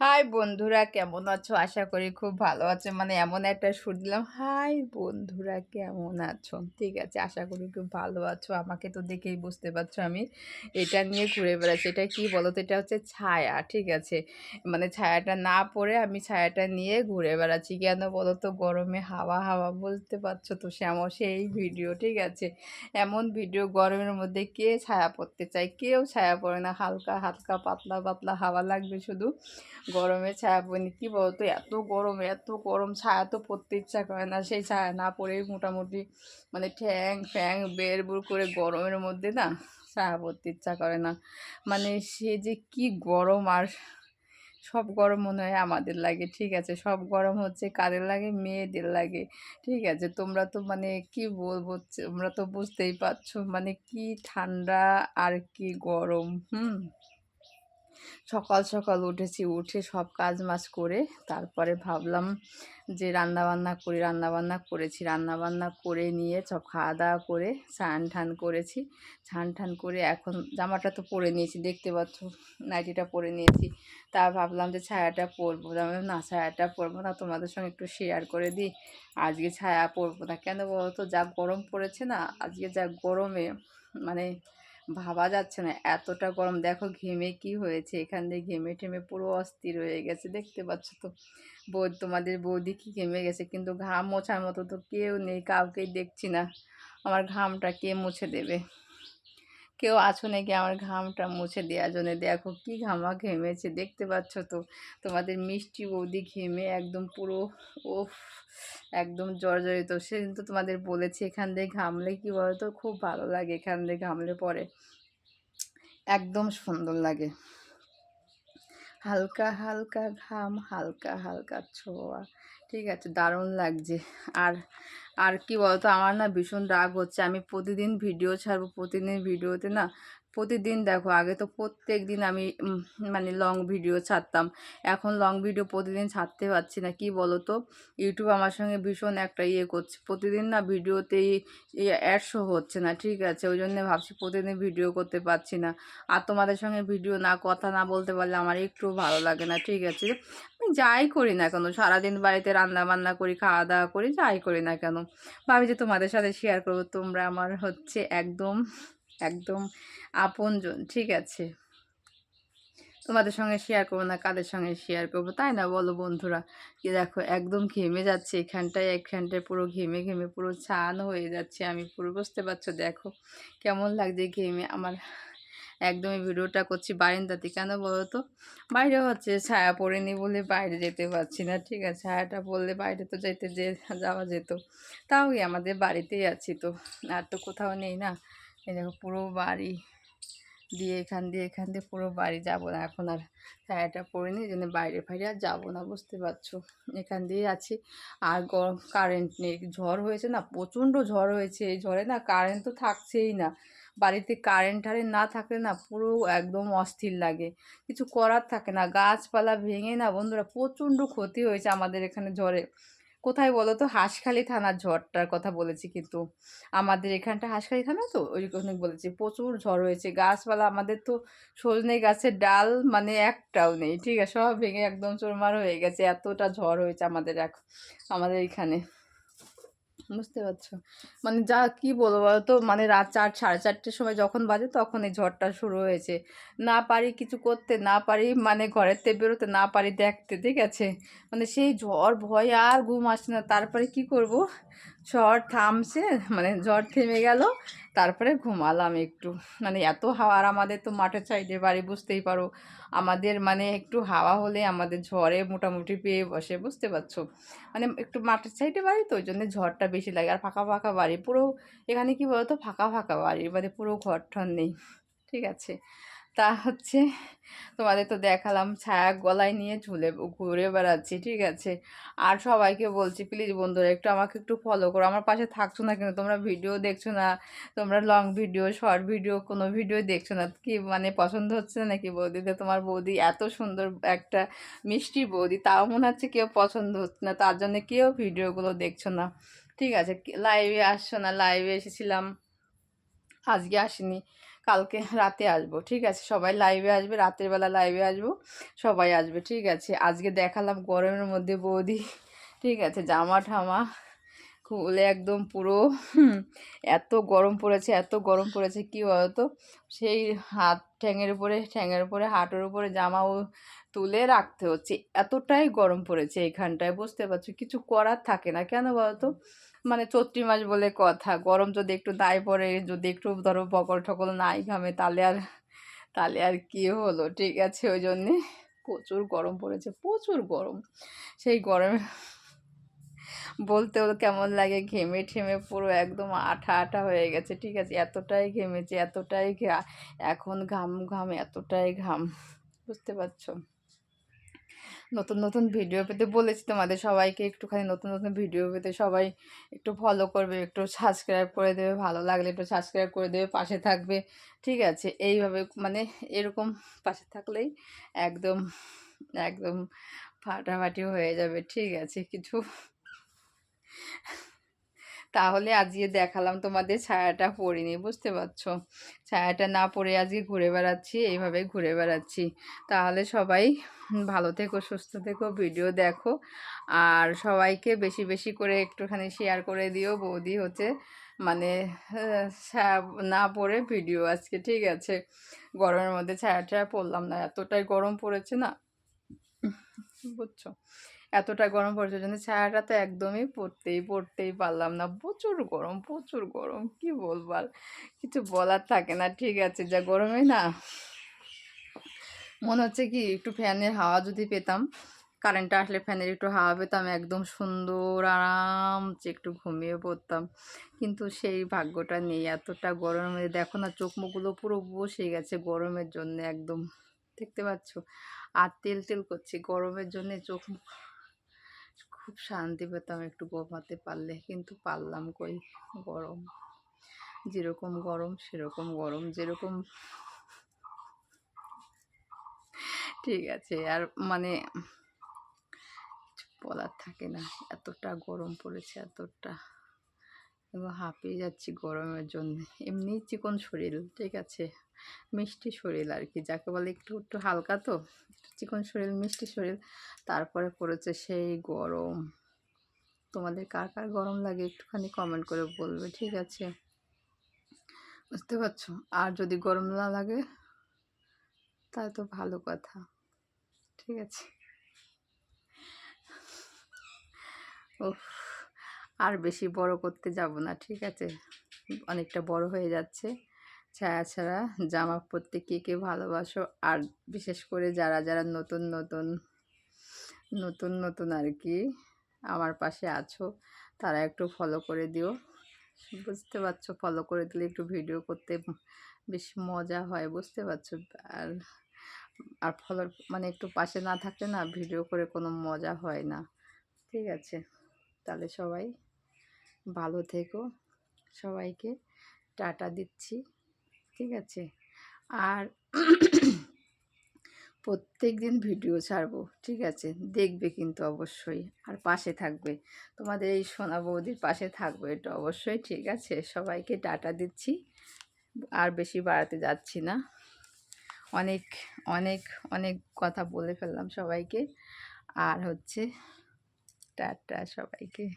High বন্ধুরা, কেমন আছো? আশা করি খুব ভালো আছে। মানে এমন একটা সুর দিলাম, হাই বন্ধুরা, কেমন আছো? ঠিক আছে, আশা করি খুব ভালো আছো। আমাকে তো দেখেই বুঝতে পারছ আমি এটা নিয়ে ঘুরে বেড়াচ্ছি। এটা কি বলো তো এটা হচ্ছে ছায়া, ঠিক আছে? মানে ছায়াটা না পরে আমি ছায়াটা নিয়ে ঘুরে বেড়াচ্ছি। কেন বলো তো গরমে হাওয়া হাওয়া বুঝতে পারছ তো শ্যামো সেই ভিডিও, ঠিক আছে? এমন ভিডিও, গরমের মধ্যে কে ছায়া পড়তে চায়? কেউ ছায়া পড়ে না। হালকা হালকা পাতলা পাতলা হাওয়া লাগবে শুধু। গরমে ছায়া পড়ি কী বলতো? এত গরম এত গরম ছায়া তো পড়তে ইচ্ছা করে না। সেই ছায়া না পড়েই মোটামুটি মানে ঠ্যাং ফ্যাং বের বুর করে গরমের মধ্যে না ছায়া পড়তে ইচ্ছা করে না। মানে সে যে কি গরম আর সব গরম মনে হয় আমাদের লাগে, ঠিক আছে? সব গরম হচ্ছে কাদের লাগে? মেয়েদের লাগে, ঠিক আছে? তোমরা তো মানে কি বলব? তোমরা তো বুঝতেই পারছ। মানে কি ঠান্ডা আর কি গরম, হুম? সকাল সকাল উঠেছি, উঠে সব কাজ মাজ করে তারপরে ভাবলাম যে রান্নাবান্না করি, রান্নাবান্না করেছি। রান্নাবান্না করে নিয়ে সব খাওয়া দাওয়া করে স্নান ঠান করেছি। স্নান ঠান করে এখন জামাটা তো পরে নিয়েছি, দেখতে পাচ্ছ নাইটিটা পরে নিয়েছি। তা ভাবলাম যে ছায়াটা পরবো। না, ছায়াটা পরবো না, তোমাদের সঙ্গে একটু শেয়ার করে দিই আজকে ছায়া পরবো না। কেন বলতো? যা গরম পড়েছে না, আজকে যা গরমে মানে ভাবা যাচ্ছে না। এতটা গরম, দেখো ঘেমে কি হয়েছে? এখান দিয়ে ঘেমে ঠেমে পুরো অস্থির হয়ে গেছে, দেখতে পাচ্ছ তো। বৌদি তোমাদের বৌদি কি ঘেমে গেছে? কিন্তু ঘাম মোছার মতো তো কেউ নেই, কাউকেই দেখছি না। আমার ঘামটা কে মুছে দেবে? কেউ আছো নাকি? আমার ঘামটা মুছে দেওয়ার জন্য। দেখো কি ঘামা ঘেমেছে, দেখতে পাচ্ছ তো? তোমাদের মিষ্টি বৌদি ঘেমে একদম পুরো ও একদম জর্জরিত। সে কিন্তু তোমাদের বলেছি এখান দিয়ে ঘামলে কি বলতো? খুব ভালো লাগে এখান দিয়ে ঘামলে পরে। একদম সুন্দর লাগে। হালকা হালকা ঘাম, হালকা হালকা ছোঁয়া। ঠিক আছে, দারুণ লাগছে। আর আর কি বলতো, আমার না ভীষণ রাগ হচ্ছে। আমি প্রতিদিন ভিডিও ছাড়বো, প্রতিদিন ভিডিওতে না প্রতিদিন দেখো, আগে তো প্রত্যেক দিন আমি মানে লং ভিডিও ছাড়তাম। এখন লং ভিডিও প্রতিদিন ছাড়তে পারছি না, কি বলো তো ইউটিউব আমার সঙ্গে ভীষণ একটা ইয়ে করছে। প্রতিদিন না ভিডিওতেই অ্যাড শো হচ্ছে না, ঠিক আছে? ওই জন্য ভাবছি প্রতিদিন ভিডিও করতে পারছি না। আর তোমাদের সঙ্গে ভিডিও না, কথা না বলতে পারলে আমার একটু ভালো লাগে না, ঠিক আছে? আমি যাই করি না কেন? সারাদিন বাড়িতে রান্না বান্না করি, খাওয়া দাওয়া করি, যাই করি না কেন? ভাবি যে তোমাদের সাথে শেয়ার করব, তোমরা আমার হচ্ছে একদম একদম আপনজন, ঠিক আছে। তোমাদের সঙ্গে শেয়ার করব না, কাদের সঙ্গে শেয়ার করব? তাই না বলো বন্ধুরা? কি দেখো, একদম ঘেমে যাচ্ছে এখানটায় একখানটায় পুরো ঘেমে ঘেমে পুরো ছান হয়ে যাচ্ছে। আমি পুরো বুঝতে পারছ, দেখো কেমন লাগছে ঘেমে। আমার একদমই ভিডিওটা করছি বারিন্দাতে। কেন বলো তো? বাইরে হচ্ছে ছায়া পড়েনি বলে বাইরে যেতে পারছি না, ঠিক আছে। ছায়াটা পড়লে বাইরে তো যেতে যে, যাওয়া যেত। তাও আমাদের বাড়িতেই আছি তো। আর তো কোথাও নেই না। এই দেখো পুরো বাড়ি দিয়ে এখান দিয়ে এখান দিয়ে পুরো বাড়ি যাব না। এখন আর ছায়াটা পরে নিই জন্য বাইরে ফাইরে আর যাব না, বুঝতে পারছ? এখান দিয়ে আছি। আর গরম কারেন্ট নেই, ঝড় হয়েছে না, প্রচণ্ড ঝড় হয়েছে। এই ঝড়ে না কারেন্ট তো থাকছেই না। বাড়িতে কারেন্ট টারেন্ট না থাকলে না পুরো একদম অস্থির লাগে। কিছু করার থাকে না, গাছপালা ভেঙে না, বন্ধুরা প্রচণ্ড ক্ষতি হয়েছে আমাদের এখানে ঝড়ে। কোথায় বলো তো হাঁসখালি থানার ঝড়টার কথা বলেছি কিন্তু আমাদের এখানটা হাঁসখালি থানা তো? ওই কথা বলেছি, প্রচুর ঝড় হয়েছে। গাছপালা আমাদের তো সজনে গাছের ডাল মানে একটাও নেই, ঠিক আছে? সব ভেঙে একদম চোরমার হয়ে গেছে। এতটা ঝড় হয়েছে আমাদের এক, আমাদের এখানে। বুঝতে পারছ? মানে যা কি বলব তো মানে রাত চার, সাড়ে চারটের সময় যখন বাজে তখন এই ঝড়টা শুরু হয়েছে। না পারি কিছু করতে, না পারি মানে ঘরের থেকে বেরোতে, না পারি দেখতে, ঠিক আছে? মানে সেই ঝড় ভয় আর ঘুম আসছে না। তারপরে কি করব? ঝড় থামছে মানে ঝড় থেমে গেল, তারপরে ঘুমালাম একটু। মানে এত হাওয়া, আর আমাদের তো মাঠের সাইডে বাড়ি, বুঝতেই পারো। আমাদের মানে একটু হাওয়া হলে আমাদের ঝড়ে মোটামুটি পেয়ে বসে, বুঝতে পারছ? মানে একটু মাঠের সাইডে বাড়ি তো, ওই জন্য ঝড়টা বেশি লাগে। আর ফাঁকা ফাঁকা বাড়ি, পুরো এখানে কি বলতো? ফাঁকা ফাঁকা বাড়ি মানে পুরো ঘর ঠর নেই। ঠিক আছে? তা হচ্ছে তোমাদের তো দেখালাম ছায়া গলায় নিয়ে ঝুলে ঘুরে বেড়াচ্ছি, ঠিক আছে? আর সবাইকে বলছি প্লিজ বন্ধুরা, একটু আমাকে একটু ফলো করো। আমার পাশে থাকছো না কিন্তু তোমরা ভিডিও দেখছ না? তোমরা লং ভিডিও শর্ট ভিডিও কোনো ভিডিও দেখছ না? কি মানে পছন্দ হচ্ছে না নাকি বৌদিতে তোমার বৌদি এত সুন্দর একটা মিষ্টি বৌদি, তাও মনে হচ্ছে কেউ পছন্দ হচ্ছে না, তার জন্য কেউ ভিডিওগুলো দেখছ না। ঠিক আছে? লাইভে আসছো না? লাইভে এসেছিলাম, আজকে আসিনি। কালকে রাতে আসব, ঠিক আছে? সবাই লাইভে আসবে, রাতের বেলা লাইভে আসব, সবাই আসবে, ঠিক আছে? আজকে দেখালাম গরমের মধ্যে বৌদি, ঠিক আছে? জামা ঠামা খুলে একদম পুরো এত গরম পড়েছে, এত গরম পড়েছে, কি বলতো? সেই হাত ঠ্যাঙের উপরে ঠ্যাঙের উপরে, হাঁটুর উপরে জামা ও তুলে রাখতে হচ্ছে। এতটাই গরম পড়েছে এইখানটায় বুঝতে পারছ? কিছু করার থাকে না, কেন বলতো? মানে চৈত্রি মাস বলে কথা। গরম যদি একটু দায় পড়ে, যদি একটু ধরো বকল ঠকল নাই ঘামে, তাহলে আর তাহলে আর কি হলো? ঠিক আছে, ওই জন্যে প্রচুর গরম পড়েছে, প্রচুর গরম। সেই গরমে বলতেও কেমন লাগে, ঘেমে ঠেমে পুরো একদম আঠা আঠা হয়ে গেছে, ঠিক আছে? এতটাই ঘেমেছে, এতটাই ঘা, এখন ঘাম ঘাম, এতটাই ঘাম, বুঝতে পারছ? নতুন নতুন ভিডিও পেতে বলেছি তোমাদের সবাইকে। একটুখানি নতুন নতুন ভিডিও পেতে সবাই একটু ফলো করবে, একটু সাবস্ক্রাইব করে দেবে, ভালো লাগলে একটু সাবস্ক্রাইব করে দেবে, পাশে থাকবে। ঠিক আছে? এইভাবে মানে এরকম পাশে থাকলেই একদম একদম ফাটাফাটি হয়ে যাবে। ঠিক আছে? কিছু তাহলে আজকে দেখালাম তোমাদের ছায়াটা পরিনি বুঝতে পারছ? ছায়াটা না পরে আজকে ঘুরে বেড়াচ্ছি, এইভাবে ঘুরে বেড়াচ্ছি। তাহলে সবাই ভালো থেকো, সুস্থ থেকো, ভিডিও দেখো। আর সবাইকে বেশি বেশি করে একটুখানি শেয়ার করে দিও, বৌদি হচ্ছে মানে না পরে ভিডিও আজকে, ঠিক আছে? গরমের মধ্যে ছায়া পড়লাম না, এতটাই গরম পড়েছে না? বুঝছ? এতটা গরম পড়েছে জন্য ছায়াটা তো একদমই পড়তেই পড়তেই পারলাম না। প্রচুর গরম প্রচুর গরম, কি বলব আর? কিছু বলার থাকে না, ঠিক আছে, যা গরমে না। মনে হচ্ছে কি একটু ফ্যানের হাওয়া যদি পেতাম, কারেন্টটা আসলে ফ্যানের একটু হাওয়া পেতাম, একদম সুন্দর আরামসে একটু ঘুমিয়ে পড়তাম। কিন্তু সেই ভাগ্যটা নেই, এতটা মধ্যে দেখো না চোখ মুখগুলো পুরো বসে গেছে গরমের জন্য একদম। দেখতে পাচ্ছ? আর তেল তেল করছে, গরমের জন্য চোখ মুখ খুব শান্তি পেতাম একটু ঘুমাতে পারলে। কিন্তু পারলাম কই? গরম। যেরকম গরম, সেরকম গরম, যেরকম ঠিক আছে। আর মানে বলার থাকে না। এতটা গরম পড়েছে, এতটা এবং হাঁপিয়ে যাচ্ছি গরমের জন্য। এমনি চিকন শরীর, ঠিক আছে? মিষ্টি শরীর আর কি যাকে বলে একটু একটু হালকা তো চিকন শরীর, মিষ্টি শরীর। তারপরে পড়েছে সেই গরম। তোমাদের কার কার গরম লাগে একটুখানি কমেন্ট করে বলবে, ঠিক আছে? বুঝতে পারছ? আর যদি গরম না লাগে তা তো ভালো কথা, ঠিক আছে? উফ, আর বেশি বড় করতে যাব না, ঠিক আছে? অনেকটা বড় হয়ে যাচ্ছে। ছায়া ছাড়া জামা পরতে কে কে ভালোবাসো? আর বিশেষ করে যারা যারা নতুন নতুন নতুন নতুন আর কি আমার পাশে আছো, তারা একটু ফলো করে দিও। বুঝতে পারছ? ফলো করে দিলে একটু ভিডিও করতে বেশ মজা হয়, বুঝতে পারছ? আর আর ফলোর মানে একটু পাশে না থাকলে না ভিডিও করে কোনো মজা হয় না। ঠিক আছে? তাহলে সবাই ভালো থেকো। সবাইকে টাটা দিচ্ছি। ঠিক আছে? আর প্রত্যেক দিন ভিডিও ছাড়বো, ঠিক আছে? দেখবে কিন্তু অবশ্যই। আর পাশে থাকবে। তোমাদের এই সোনা বৌদির পাশে থাকবে এটা অবশ্যই, ঠিক আছে? সবাইকে টাটা দিচ্ছি। আর বেশি বাড়াতে যাচ্ছি না। অনেক অনেক অনেক কথা বলে ফেললাম সবাইকে। আর হচ্ছে টাটা সবাইকে।